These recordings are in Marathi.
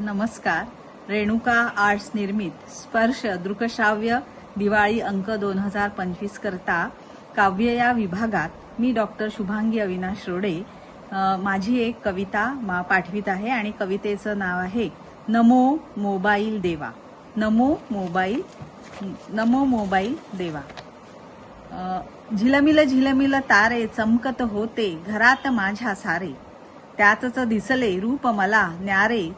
नमस्कार. रेणुका आर्ट्स निर्मित स्पर्श दृकश्राव्य दिवाळी अंक दोन हजार पंचवीस करता काव्य या विभागात मी डॉक्टर शुभांगी अविनाश रोडे. माझी एक कविता मा पाठवित आहे आणि कवितेचं नाव आहे नमो मोबाईल देवा. नमो मोबाईल नमो मोबाईल देवा. झिलमिल झिलमिल तारे चमकत होते घरात माझ्या सारे. त्याच दिसले रूप मला न्यारे.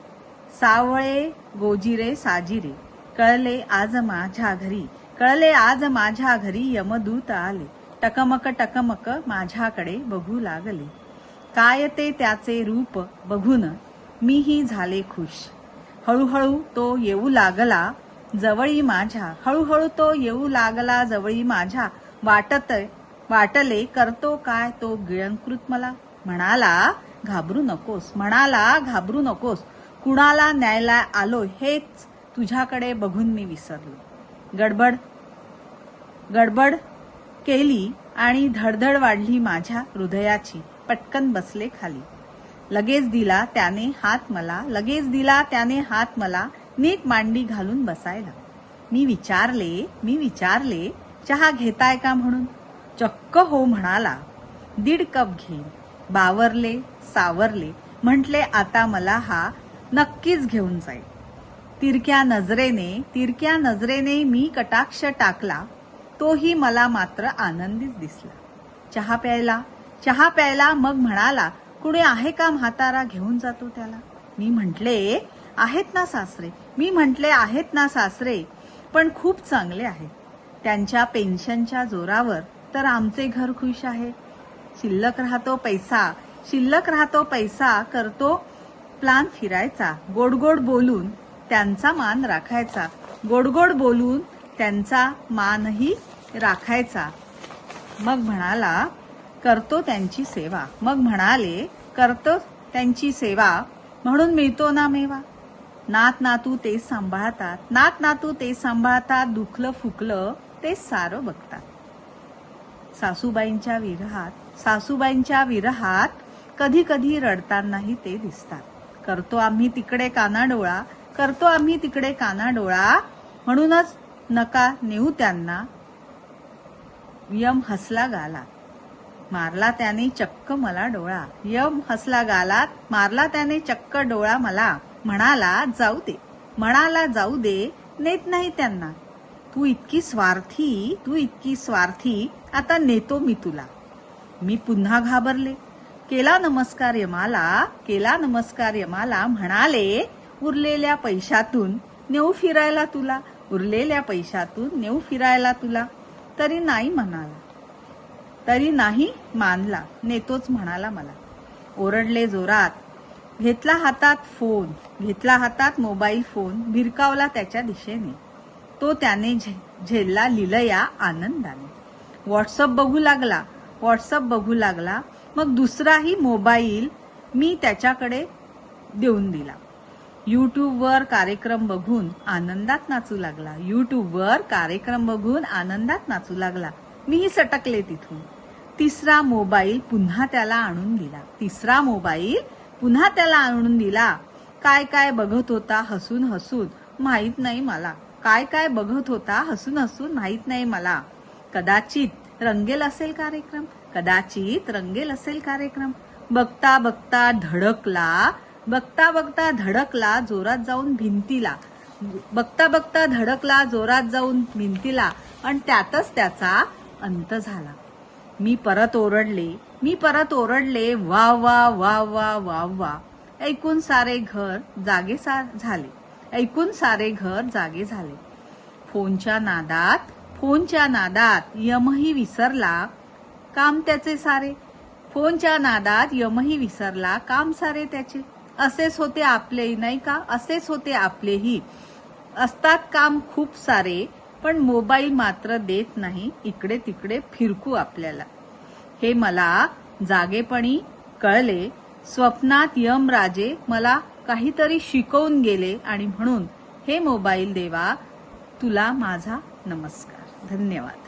सावळे गोजिरे साजिरे. कळले आज माझ्या घरी. कळले आज माझ्या घरी यमदूत आले. टकमक टकमक माझ्याकडे बघू लागले. काय ते त्याचे रूप बघून मीही झाले खुश. हळूहळू तो येऊ लागला जवळी माझ्या. हळूहळू तो येऊ लागला जवळी माझ्या. वाटत वाटले करतो काय तो गिळंकृत मला? म्हणाला घाबरू नकोस. म्हणाला घाबरू नकोस. कुणाला न्यायला आलो हेच तुझ्याकडे बघून मी विसरलो. गडबड गडबड केली आणि धडधड वाढली माझ्या हृदयाची पटकन बसले खाली. लगेच दिला त्याने हात मला लगेच दिला त्याने हात मला नीट मांडी घालून बसायला. मी विचारले मी विचारले चहा घेताय का म्हणून? चक्क हो म्हणाला. दीड कप घेईन. बावरले सावरले. म्हटले आता मला हा नक्कीच घेऊन जाईल. तिरक्या नजरेने तिरक्या नजरेने मी कटाक्ष टाकला तोही मला मात्र आनंदीच दिसला. चहा प्यायला चहा प्यायला मग म्हणाला कुणी आहे का म्हातारा घेऊन जातो त्याला? मी म्हटले आहेत ना सासरे. मी म्हटले आहेत ना सासरे पण खूप चांगले आहेत. त्यांच्या पेन्शनच्या जोरावर तर आमचे घर खुश आहे. शिल्लक राहतो पैसा शिल्लक राहतो पैसा करतो प्लान फिरायचा. गोडगोड बोलून त्यांचा मान राखायचा. गोडगोड बोलून त्यांचा मानही राखायचा. मग म्हणाला करतो त्यांची सेवा. मग म्हणाले करतो त्यांची सेवा. म्हणून मिळतो ना मेवा? नात नातू ते सांभाळतात. नात नातू ते सांभाळतात. दुखलं फुकलं ते सारं बघतात. सासूबाईंच्या विरहात सासूबाईंच्या विरहात कधी कधी रडतानाही ते दिसतात. करतो आम्ही तिकडे कानाडोळा करतो आम्ही तिकडे कानाडोळा म्हणूनच नका नेऊ त्यांना. यम हसला गालात. मारला त्याने चक्क मला डोळा. यम हसला गालात मारला त्याने चक्क डोळा मला. म्हणाला जाऊ दे. म्हणाला जाऊ दे नेत नाही त्यांना. तू इतकी स्वार्थी तू इतकी स्वार्थी आता नेतो मी तुला. मी पुन्हा घाबरले. केला नमस्कार यमाला केला नमस्कार यमाला म्हणाले उरलेल्या पैशातून नेऊ फिरायला तुला उरलेल्या पैशातून नेऊ फिरायला तुला. तरी नाही म्हणाला. तरी नाही मानला. नेतोच म्हणाला मला. ओरडले जोरात. घेतला हातात फोन घेतला हातात मोबाईल फोन भिरकावला त्याच्या दिशेने. तो त्याने झे- झेलला लिलया आनंदाने. व्हॉट्सअप बघू लागला. व्हॉट्सअप बघू लागला. मग दुसराही मोबाईल मी त्याच्याकडे देऊन दिला. यूट्यूबवर कार्यक्रम बघून आनंदात नाचू लागला. यूट्यूबवर कार्यक्रम बघून आनंदात नाचू लागला. मीही सटकले तिथून. तिसरा मोबाईल पुन्हा त्याला आणून दिला. तिसरा मोबाईल पुन्हा त्याला आणून दिला. काय काय बघत होता हसून हसून? माहीत नाही मला. काय काय बघत होता हसून हसून? माहीत नाही मला. कदाचित रंगेल असेल कार्यक्रम? कदाचित रंगेल असेल कार्यक्रम. बघता बघता धडकला बघता बघता धडकला जोरात जाऊन भिंतीला. बघता बघता धडकला जोरात जाऊन भिंतीला. आणि त्यातच त्याचा अंत झाला. मी परत ओरडले मी परत ओरडले वा वा वा वा वा वा. ऐकून सारे घर जागे सा झाले. ऐकून सारे घर जागे झाले. फोनच्या नादात फोनच्या नादात यमही विसरला काम त्याचे सारे. फोनच्या नादात यमही विसरला काम सारे त्याचे. असेच होते आपले नाही का? असेच होते आपलेही. असतात काम खूप सारे पण मोबाईल मात्र देत नाही. इकडे तिकडे फिरकू आपल्याला. हे मला जागेपणी कळले. स्वप्नात यमराजे मला काहीतरी शिकवून गेले आणि म्हणून हे मोबाईल देवा तुला माझा नमस्कार. धन्यवाद.